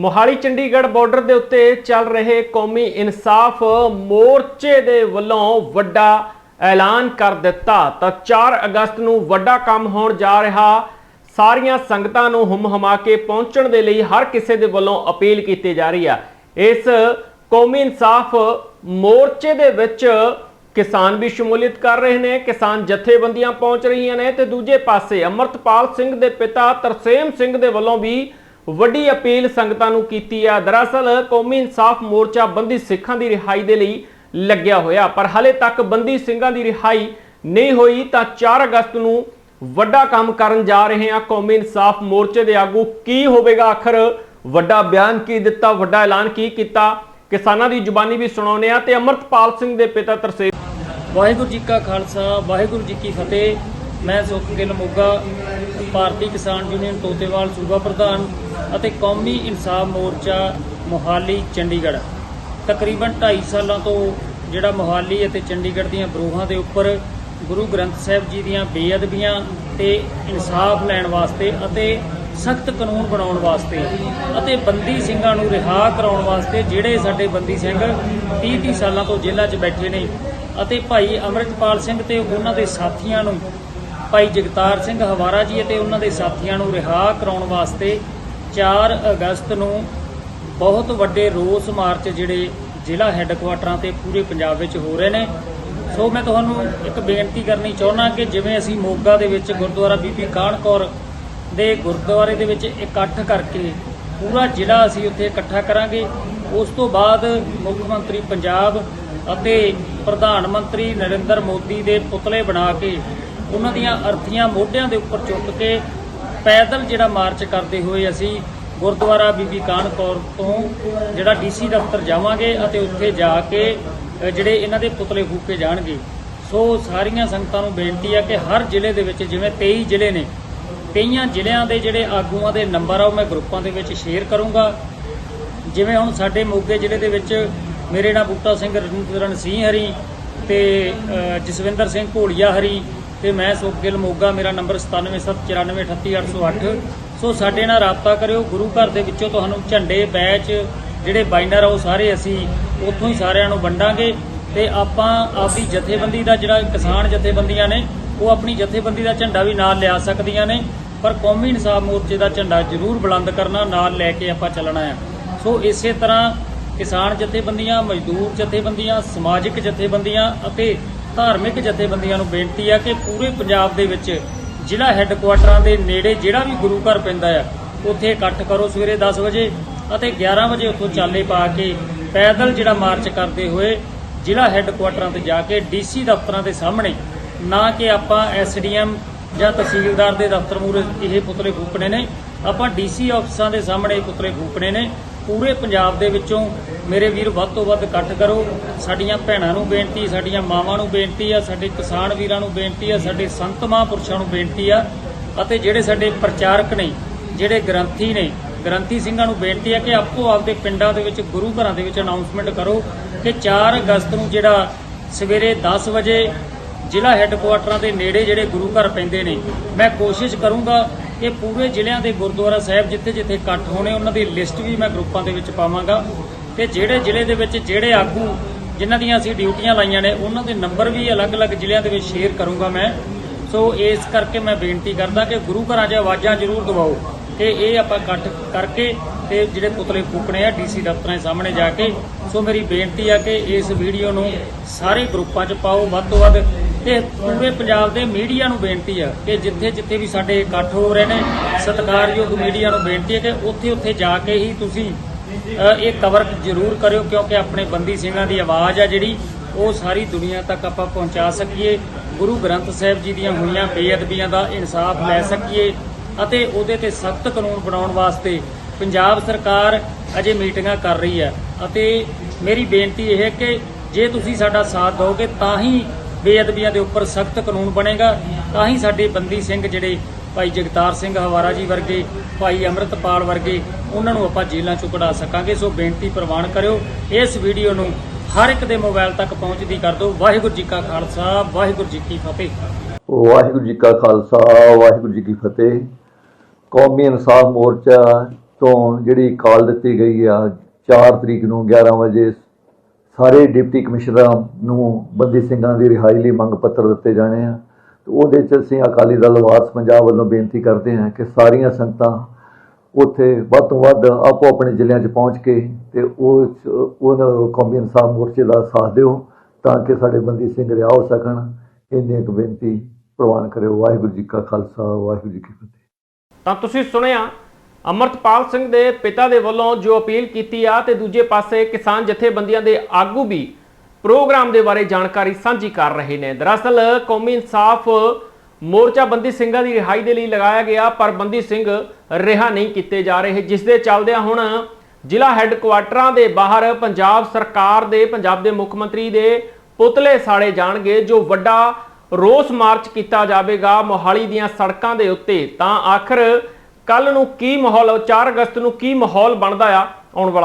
Mohali Chandigarh border ਦੇ ਉੱਤੇ ਚੱਲ ਰਹੇ ਕੌਮੀ ਇਨਸਾਫ ਮੋਰਚੇ ਦੇ ਵੱਲੋਂ ਵੱਡਾ ਐਲਾਨ ਕਰ ਦਿੱਤਾ। ਤਾਂ 4 ਅਗਸਤ ਨੂੰ ਵੱਡਾ ਕੰਮ ਹੋਣ ਜਾ ਰਿਹਾ। ਸਾਰੀਆਂ ਸੰਗਤਾਂ ਨੂੰ ਹੁਮ ਹਮਾ ਕੇ ਪਹੁੰਚਣ ਦੇ ਲਈ ਹਰ ਕਿਸੇ ਦੇ ਵੱਲੋਂ ਅਪੀਲ ਕੀਤੀ ਜਾ ਰਹੀ ਆ। ਇਸ ਕੌਮੀ ਇਨਸਾਫ ਮੋਰਚੇ ਦੇ ਵਿੱਚ ਕਿਸਾਨ ਵੀ ਸ਼ਮੂਲੀਅਤ ਕਰ ਰਹੇ ਨੇ, ਕਿਸਾਨ ਜਥੇਬੰਦੀਆਂ ਪਹੁੰਚ ਰਹੀਆਂ ਨੇ ਤੇ ਦੂਜੇ ਪਾਸੇ ਅਮਰਤਪਾਲ ਸਿੰਘ ਦੇ ਪਿਤਾ ਤਰਸੇਮ ਸਿੰਘ ਦੇ ਵੱਲੋਂ ਵੀ ਵੱਡੀ ਅਪੀਲ ਸੰਗਤਾਂ ਨੂੰ ਕੀਤੀ ਹੈ ਦਰਅਸਲ ਕੌਮੀ ਇਨਸਾਫ ਮੋਰਚਾ ਬੰਦੀ ਸਿੱਖਾਂ ਦੀ ਰਿਹਾਈ ਦੇ ਲਈ ਲੱਗਿਆ ਹੋਇਆ, ਪਰ ਹਲੇ ਤੱਕ ਬੰਦੀ ਸਿੰਘਾਂ ਦੀ ਰਿਹਾਈ ਨਹੀਂ ਹੋਈ ਤਾਂ 4 ਅਗਸਤ ਨੂੰ ਵੱਡਾ ਕੰਮ ਕਰਨ ਜਾ ਰਹੇ ਹਾਂ। ਕੌਮੀ ਇਨਸਾਫ ਮੋਰਚੇ ਦੇ ਆਗੂ ਕੀ ਹੋਵੇਗਾ? ਆਖਰ ਵੱਡਾ ਬਿਆਨ ਕੀ ਦਿੱਤਾ, ਵੱਡਾ ਐਲਾਨ ਕੀ ਕੀਤਾ? ਕਿਸਾਨਾਂ ਦੀ ਜ਼ੁਬਾਨੀ ਵੀ ਸੁਣਾਉਂਦੇ ਆ ਤੇ ਅਮਰਤਪਾਲ ਸਿੰਘ ਦੇ ਪਿਤਾ ਤਰਸੇਮ। ਵਾਹਿਗੁਰੂ ਜੀ ਕਾ ਖਾਲਸਾ, ਵਾਹਿਗੁਰੂ ਜੀ ਕੀ ਫਤਿਹ। ਮੈਂ ਸੁਖਗਿੱਲ ਮੋਗਾ ਭਾਰਤੀ ਕਿਸਾਨ ਯੂਨੀਅਨ ਤੋਤੇਵਾਲ ਸੂਬਾ ਪ੍ਰਧਾਨ ਅਤੇ ਕੌਮੀ ਇਨਸਾਫ ਮੋਰਚਾ ਮੋਹਾਲੀ, ਚੰਡੀਗੜ੍ਹ। ਤਕਰੀਬਨ 2.5 ਸਾਲਾਂ ਤੋਂ ਜਿਹੜਾ ਮੋਹਾਲੀ ਅਤੇ ਚੰਡੀਗੜ੍ਹ ਦੀਆਂ ਬਰੋਹਾਂ ਦੇ ਉੱਪਰ ਗੁਰੂ ਗ੍ਰੰਥ ਸਾਹਿਬ ਜੀ ਦੀਆਂ ਬੇਅਦਬੀਆਂ ਤੇ ਇਨਸਾਫ ਲੈਣ ਵਾਸਤੇ ਅਤੇ ਸਖਤ ਕਾਨੂੰਨ ਬਣਾਉਣ ਵਾਸਤੇ ਅਤੇ ਬੰਦੀ ਸਿੰਘਾਂ ਨੂੰ ਰਿਹਾ ਕਰਾਉਣ ਵਾਸਤੇ ਜਿਹੜੇ ਸਾਡੇ ਬੰਦੀ ਸਿੰਘ 30-30 ਸਾਲਾਂ ਤੋਂ ਜੇਲ੍ਹਾਂ 'ਚ ਬੈਠੇ ਨੇ ਅਤੇ ਭਾਈ ਅਮਰਿਤਪਾਲ ਸਿੰਘ ਤੇ ਉਹਨਾਂ ਦੇ ਸਾਥੀਆਂ ਨੂੰ ਭਾਈ ਜਗਤਾਰ ਸਿੰਘ ਹਵਾਰਾ ਜੀ ਅਤੇ ਉਹਨਾਂ ਦੇ ਸਾਥੀਆਂ ਨੂੰ ਰਿਹਾ ਕਰਾਉਣ ਵਾਸਤੇ 4 ਅਗਸਤ ਨੂੰ ਬਹੁਤ ਵੱਡੇ ਰੋਸ ਮਾਰਚ ਜਿਹੜੇ ਜ਼ਿਲ੍ਹਾ ਹੈੱਡਕੁਆਟਰਾਂ ਤੇ ਪੂਰੇ ਪੰਜਾਬ ਵਿੱਚ ਹੋ ਰਹੇ ਨੇ। ਸੋ ਮੈਂ ਤੁਹਾਨੂੰ ਇੱਕ ਬੇਨਤੀ ਕਰਨੀ ਚਾਹੁੰਦਾ ਕਿ ਜਿਵੇਂ ਅਸੀਂ ਮੋਗਾ ਦੇ ਵਿੱਚ ਗੁਰਦੁਆਰਾ ਬੀਬੀ ਕਾਹਨ ਕੌਰ ਦੇ ਗੁਰਦੁਆਰੇ ਦੇ ਵਿੱਚ ਇਕੱਠ ਕਰਕੇ ਪੂਰਾ ਜ਼ਿਲ੍ਹਾ ਅਸੀਂ ਉੱਥੇ ਇਕੱਠਾ ਕਰਾਂਗੇ, ਉਸ ਤੋਂ ਬਾਅਦ ਮੁੱਖ ਮੰਤਰੀ ਪੰਜਾਬ ਅਤੇ ਪ੍ਰਧਾਨ ਮੰਤਰੀ ਨਰਿੰਦਰ ਮੋਦੀ ਦੇ ਪੁਤਲੇ ਬਣਾ ਕੇ ਉਹਨਾਂ ਦੀਆਂ ਅਰਥੀਆਂ ਮੋਢਿਆਂ ਦੇ ਉੱਪਰ ਚੁੱਕ ਕੇ ਪੈਦਲ ਜਿਹੜਾ ਮਾਰਚ ਕਰਦੇ ਹੋਏ ਅਸੀਂ ਗੁਰਦੁਆਰਾ ਬੀਬੀ ਕਾਹਨ ਕੌਰ ਤੋਂ ਜਿਹੜਾ ਡੀਸੀ ਦਫ਼ਤਰ ਜਾਵਾਂਗੇ ਅਤੇ ਉੱਥੇ ਜਾ ਕੇ ਜਿਹੜੇ ਇਹਨਾਂ ਦੇ ਪੁਤਲੇ ਫੂਕੇ ਜਾਣਗੇ। ਸੋ ਸਾਰੀਆਂ ਸੰਗਤਾਂ ਨੂੰ ਬੇਨਤੀ ਹੈ ਕਿ ਹਰ ਜ਼ਿਲ੍ਹੇ ਦੇ ਵਿੱਚ ਜਿਵੇਂ 23 ਜ਼ਿਲ੍ਹੇ ਨੇ 23 ਜ਼ਿਲ੍ਹਿਆਂ ਦੇ ਜਿਹੜੇ ਆਗੂਆਂ ਦੇ ਨੰਬਰ ਆ ਉਹ ਮੈਂ ਗਰੁੱਪਾਂ ਦੇ ਵਿੱਚ ਸ਼ੇਅਰ ਕਰੂੰਗਾ। ਜਿਵੇਂ ਹੁਣ ਸਾਡੇ ਮੋਗੇ ਜ਼ਿਲ੍ਹੇ ਦੇ ਵਿੱਚ ਮੇਰੇ ਨਾਲ ਬੂਟਾ ਸਿੰਘ ਰਣਜੀਤ ਹਰੀ ਤੇ ਜਸਵਿੰਦਰ ਸਿੰਘ ਘੋਲੀਆ ਹਰੀ ਤੇ ਮੈਂ ਸੁਖਗਿੱਲ ਮੋਗਾ, ਮੇਰਾ ਨੰਬਰ 9774938808 ਸੋ ਸਾਡੇ ਨਾਲ ਰਾਬਤਾ ਕਰਿਓ, ਗੁਰੂ ਘਰ ਦੇ ਵਿੱਚੋਂ ਤੁਹਾਨੂੰ ਝੰਡੇ, ਬੈਚ, ਜਿਹੜੇ ਬਾਈਨਰ ਆ ਉਹ ਸਾਰੇ ਅਸੀਂ ਉੱਥੋਂ ਹੀ ਸਾਰਿਆਂ ਨੂੰ ਵੰਡਾਂਗੇ। ਤੇ ਆਪਾਂ ਆਪਦੀ ਜਥੇਬੰਦੀ ਦਾ ਜਿਹੜਾ ਕਿਸਾਨ ਜਥੇਬੰਦੀਆਂ ਨੇ, ਉਹ ਆਪਣੀ ਜਥੇਬੰਦੀ ਦਾ ਝੰਡਾ ਵੀ ਨਾਲ ਲਿਆ ਸਕਦੀਆਂ ਨੇ। ਪਰ ਕੌਮੀ ਇਨਸਾਫ ਮੋਰਚੇ ਦਾ ਝੰਡਾ ਜ਼ਰੂਰ ਬੁਲੰਦ ਕਰਨਾ, ਨਾਲ ਲੈ ਕੇ ਆਪਾਂ ਚੱਲਣਾ ਆ। ਸੋ ਇਸੇ ਤਰ੍ਹਾਂ ਕਿਸਾਨ ਜਥੇਬੰਦੀਆਂ, ਮਜ਼ਦੂਰ ਜਥੇਬੰਦੀਆਂ, ਸਮਾਜਿਕ ਜਥੇਬੰਦੀਆਂ ਅਤੇ ਧਾਰਮਿਕ ਜਥੇਬੰਦੀਆਂ ਨੂੰ ਬੇਨਤੀ ਆ ਕਿ ਪੂਰੇ ਪੰਜਾਬ ਦੇ ਵਿੱਚ ਜ਼ਿਲ੍ਹਾ ਹੈੱਡਕੁਆਟਰਾਂ ਦੇ ਨੇੜੇ ਜਿਹੜਾ ਵੀ ਗੁਰੂ ਘਰ ਪੈਂਦਾ ਆ, ਉੱਥੇ ਇਕੱਠ ਕਰੋ ਸਵੇਰੇ 10 ਵਜੇ ਅਤੇ 11 ਵਜੇ ਉੱਥੋਂ ਚਾਲੇ ਪਾ ਕੇ ਪੈਦਲ ਜਿਹੜਾ ਮਾਰਚ ਕਰਦੇ ਹੋਏ ਜ਼ਿਲ੍ਹਾ ਹੈੱਡਕੁਆਟਰਾਂ ਤੇ ਜਾ ਕੇ ਡੀਸੀ ਦਫ਼ਤਰਾਂ ਦੇ ਸਾਹਮਣੇ, ਨਾ ਕਿ ਆਪਾਂ ਐਸਡੀਐਮ ਜਾਂ ਤਹਿਸੀਲਦਾਰ ਦੇ ਦਫ਼ਤਰ ਮੂਹਰੇ ਇਹ ਪੁਤਲੇ ਫੂਕਣੇ ਨੇ, ਆਪਾਂ ਡੀਸੀ ਆਫਿਸਾਂ ਦੇ ਸਾਹਮਣੇ ਇਹ ਪੁਤਲੇ ਫੂਕਣੇ ਨੇ ਪੂਰੇ ਪੰਜਾਬ ਦੇ ਵਿੱਚੋਂ ਮੇਰੇ ਵੀਰ ਵੱਧ ਤੋਂ ਵੱਧ ਇਕੱਠ ਕਰੋ। ਸਾਡੀਆਂ ਭੈਣਾਂ ਨੂੰ ਬੇਨਤੀ, ਸਾਡੀਆਂ ਮਾਵਾਂ ਨੂੰ ਬੇਨਤੀ ਆ, ਸਾਡੇ ਕਿਸਾਨ ਵੀਰਾਂ ਨੂੰ ਬੇਨਤੀ ਆ, ਸਾਡੇ ਸੰਤ ਮਹਾਂਪੁਰਸ਼ਾਂ ਨੂੰ ਬੇਨਤੀ ਆ ਅਤੇ ਜਿਹੜੇ ਸਾਡੇ ਪ੍ਰਚਾਰਕ ਨੇ, ਜਿਹੜੇ ਗ੍ਰੰਥੀ ਨੇ, ਗ੍ਰੰਥੀ ਸਿੰਘਾਂ ਨੂੰ ਬੇਨਤੀ ਹੈ ਕਿ ਆਪੋ ਆਪਦੇ ਪਿੰਡਾਂ ਦੇ ਵਿੱਚ, ਗੁਰੂ ਘਰਾਂ ਦੇ ਵਿੱਚ ਅਨਾਉਂਸਮੈਂਟ ਕਰੋ ਕਿ 4 ਅਗਸਤ ਨੂੰ ਜਿਹੜਾ ਸਵੇਰੇ 10 ਵਜੇ ਜ਼ਿਲ੍ਹਾ ਹੈੱਡਕੁਆਟਰਾਂ ਦੇ ਨੇੜੇ ਜਿਹੜੇ ਗੁਰੂ ਘਰ ਪੈਂਦੇ ਨੇ, ਮੈਂ ਕੋਸ਼ਿਸ਼ ਕਰੂੰਗਾ ਇਹ ਪੂਰੇ ਜ਼ਿਲ੍ਹਿਆਂ ਦੇ ਗੁਰਦੁਆਰਾ ਸਾਹਿਬ ਜਿੱਥੇ ਜਿੱਥੇ ਇਕੱਠ ਹੋਣੇ, ਉਹਨਾਂ ਦੀ ਲਿਸਟ ਵੀ ਮੈਂ ਗਰੁੱਪਾਂ ਦੇ ਵਿੱਚ ਪਾਵਾਂਗਾ। ਤੇ ਜਿਹੜੇ ਜ਼ਿਲ੍ਹੇ ਦੇ ਵਿੱਚ ਜਿਹੜੇ ਆਗੂ ਜਿਨ੍ਹਾਂ ਦੀਆਂ ਅਸੀਂ ਡਿਊਟੀਆਂ ਲਾਈਆਂ ਨੇ, ਉਹਨਾਂ ਦੇ ਨੰਬਰ ਵੀ ਅਲੱਗ-ਅਲੱਗ ਜ਼ਿਲ੍ਹਿਆਂ ਦੇ ਵਿੱਚ ਸ਼ੇਅਰ ਕਰੂੰਗਾ ਮੈਂ। ਸੋ ਇਸ ਕਰਕੇ ਮੈਂ ਬੇਨਤੀ ਕਰਦਾ ਕਿ ਗੁਰੂ ਘਰਾਂ 'ਚ ਆਵਾਜ਼ਾਂ ਜ਼ਰੂਰ ਦਵਾਓ ਕਿ ਇਹ ਆਪਾਂ ਇਕੱਠ ਕਰਕੇ ਤੇ ਜਿਹੜੇ ਪੁਤਲੇ ਫੂਕਣੇ ਆ, ਡੀਸੀ ਦਫ਼ਤਰਾਂ ਦੇ ਸਾਹਮਣੇ ਜਾ ਕੇ। ਸੋ ਮੇਰੀ ਬੇਨਤੀ ਆ ਕਿ ਇਸ ਵੀਡੀਓ ਨੂੰ ਸਾਰੇ ਗਰੁੱਪਾਂ 'ਚ ਪਾਓ। ਵੱਧ ਤੋਂ ਵੱਧ ਤੇ ਪੂਰੇ ਪੰਜਾਬ ਦੇ ਮੀਡੀਆ ਨੂੰ ਬੇਨਤੀ ਆ ਕਿ ਜਿੱਥੇ ਜਿੱਥੇ ਵੀ ਸਾਡੇ ਇਕੱਠ ਹੋ ਰਹੇ ਨੇ, ਸਤਿਕਾਰਯੋਗ ਮੀਡੀਆ ਨੂੰ ਬੇਨਤੀ ਹੈ ਕਿ ਉੱਥੇ ਉੱਥੇ ਜਾ ਕੇ ਹੀ ਤੁਸੀਂ ਇਹ ਕਵਰ ਜ਼ਰੂਰ ਕਰਿਓ ਕਿਉਂਕਿ ਆਪਣੇ ਬੰਦੀ ਸਿੰਘਾਂ ਦੀ ਆਵਾਜ਼ ਆ ਜਿਹੜੀ, ਉਹ ਸਾਰੀ ਦੁਨੀਆ ਤੱਕ ਆਪਾਂ ਪਹੁੰਚਾ ਸਕੀਏ। ਗੁਰੂ ਗ੍ਰੰਥ ਸਾਹਿਬ ਜੀ ਦੀਆਂ ਹੋਈਆਂ ਬੇਅਦਬੀਆਂ ਦਾ ਇਨਸਾਫ ਲੈ ਸਕੀਏ ਅਤੇ ਉਹਦੇ ਤੇ ਸਖਤ ਕਾਨੂੰਨ ਬਣਾਉਣ ਵਾਸਤੇ ਪੰਜਾਬ ਸਰਕਾਰ ਅਜੇ ਮੀਟਿੰਗਾਂ ਕਰ ਰਹੀ ਹੈ। ਅਤੇ ਮੇਰੀ ਬੇਨਤੀ ਇਹ ਹੈ ਕਿ ਜੇ ਤੁਸੀਂ ਸਾਡਾ ਸਾਥ ਦਿਓਗੇ ਤਾਂ ਹੀ ਬੇਅਦਬੀਆਂ ਦੇ ਉੱਪਰ ਸਖਤ ਕਾਨੂੰਨ ਬਣੇਗਾ, ਤਾਂ ਹੀ ਸਾਡੇ ਬੰਦੀ ਸਿੰਘ ਜਿਹੜੇ ਭਾਈ ਜਗਤਾਰ ਸਿੰਘ ਹਵਾਰਾ ਜੀ ਵਰਗੇ, ਭਾਈ ਅੰਮ੍ਰਿਤਪਾਲ ਵਰਗੇ, ਉਹਨਾਂ ਨੂੰ ਆਪਾਂ ਜੇਲ੍ਹਾਂ ਚੋਂ ਕਢਾ ਸਕਾਂਗੇ। ਸੋ ਬੇਨਤੀ ਪ੍ਰਵਾਨ ਕਰਿਓ, ਇਸ ਵੀਡੀਓ ਨੂੰ ਹਰ ਇੱਕ ਦੇ ਮੋਬਾਈਲ ਤੱਕ ਪਹੁੰਚਦੀ ਕਰ ਦਿਓ। ਵਾਹਿਗੁਰੂ ਜੀ ਕਾ ਖਾਲਸਾ, ਵਾਹਿਗੁਰੂ ਜੀ ਕੀ ਫਤਿਹ। ਵਾਹਿਗੁਰੂ ਜੀ ਕਾ ਖਾਲਸਾ, ਵਾਹਿਗੁਰੂ ਜੀ ਕੀ ਫਤਿਹ। ਕੌਮੀ ਇਨਸਾਫ ਮੋਰਚਾ ਤੋਂ ਜਿਹੜੀ ਕਾਲ ਦਿੱਤੀ ਗਈ ਆ 4 ਤਰੀਕ ਨੂੰ 11 ਵਜੇ ਸਾਰੇ ਡਿਪਟੀ ਕਮਿਸ਼ਨਰਾਂ ਨੂੰ ਬੰਦੀ ਸਿੰਘਾਂ ਦੀ ਰਿਹਾਈ ਲਈ ਮੰਗ ਪੱਤਰ ਦਿੱਤੇ ਜਾਣੇ ਆ। ਤੇ ਉਹਦੇ ਚ ਅਸੀਂ ਅਕਾਲੀ ਦਲ ਵਾਰਸ ਪੰਜਾਬ ਵੱਲੋਂ ਬੇਨਤੀ ਕਰਦੇ ਹਾਂ ਕਿ ਸਾਰੀਆਂ ਸੰਗਤਾਂ ਉੱਥੇ ਵੱਧ ਤੋਂ ਵੱਧ ਆਪੋ ਆਪਣੇ ਜ਼ਿਲ੍ਹਿਆਂ 'ਚ ਪਹੁੰਚ ਕੇ ਤੇ ਉਹ ਉਹ ਕੌਮੀ ਇਨਸਾਫ ਮੋਰਚੇ ਦਾ ਸਾਥ ਦਿਓ ਤਾਂ ਕਿ ਸਾਡੇ ਬੰਦੀ ਸਿੰਘ ਰਿਹਾ ਹੋ ਸਕਣ। ਇੰਨੀ ਇੱਕ ਬੇਨਤੀ ਪ੍ਰਵਾਨ ਕਰਿਓ। ਵਾਹਿਗੁਰੂ ਜੀ ਕਾ ਖਾਲਸਾ, ਵਾਹਿਗੁਰੂ ਜੀ ਕੀ ਫਤਿਹ। ਤਾਂ ਤੁਸੀਂ ਸੁਣਿਆ ਅਮਰਤਪਾਲ ਸਿੰਘ ਦੇ ਪਿਤਾ ਦੇ ਵੱਲੋਂ ਜੋ ਅਪੀਲ ਕੀਤੀ ਆ ਤੇ ਦੂਜੇ ਪਾਸੇ ਕਿਸਾਨ ਜਥੇਬੰਦੀਆਂ ਦੇ ਆਗੂ ਵੀ ਪ੍ਰੋਗਰਾਮ ਦੇ ਬਾਰੇ ਜਾਣਕਾਰੀ ਸਾਂਝੀ ਕਰ ਰਹੇ ਨੇ। ਦਰਅਸਲ ਕੌਮੀ ਇਨਸਾਫ ਮੋਰਚਾ ਬੰਦੀ ਸਿੰਘਾਂ ਦੀ ਰਿਹਾਈ ਦੇ ਲਈ ਲਗਾਇਆ ਗਿਆ, ਪਰ ਬੰਦੀ ਸਿੰਘ ਰਿਹਾ ਨਹੀਂ ਕੀਤੇ ਜਾ ਰਹੇ। ਜਿਸ ਦੇ ਚੱਲਦਿਆਂ ਹੁਣ ਜ਼ਿਲ੍ਹਾ ਹੈੱਡਕੁਆਟਰਾਂ ਦੇ ਬਾਹਰ ਪੰਜਾਬ ਸਰਕਾਰ ਦੇ, ਪੰਜਾਬ ਦੇ ਮੁੱਖ ਮੰਤਰੀ ਦੇ ਪੁਤਲੇ ਸਾੜੇ ਜਾਣਗੇ। ਜੋ ਵੱਡਾ ਰੋਸ ਮਾਰਚ ਕੀਤਾ ਜਾਵੇਗਾ ਮੋਹਾਲੀ ਦੀਆਂ ਸੜਕਾਂ ਦੇ ਉੱਤੇ, ਤਾਂ ਆਖਰ ਕੱਲ ਨੂੰ ਕੀ ਮਾਹੌਲ 4 ਅਗਸਤ ਨੂੰ ਕੀ ਮਾਹੌਲ ਬਣਦਾ ਆ ਆਉਣ ਵਾਲਾ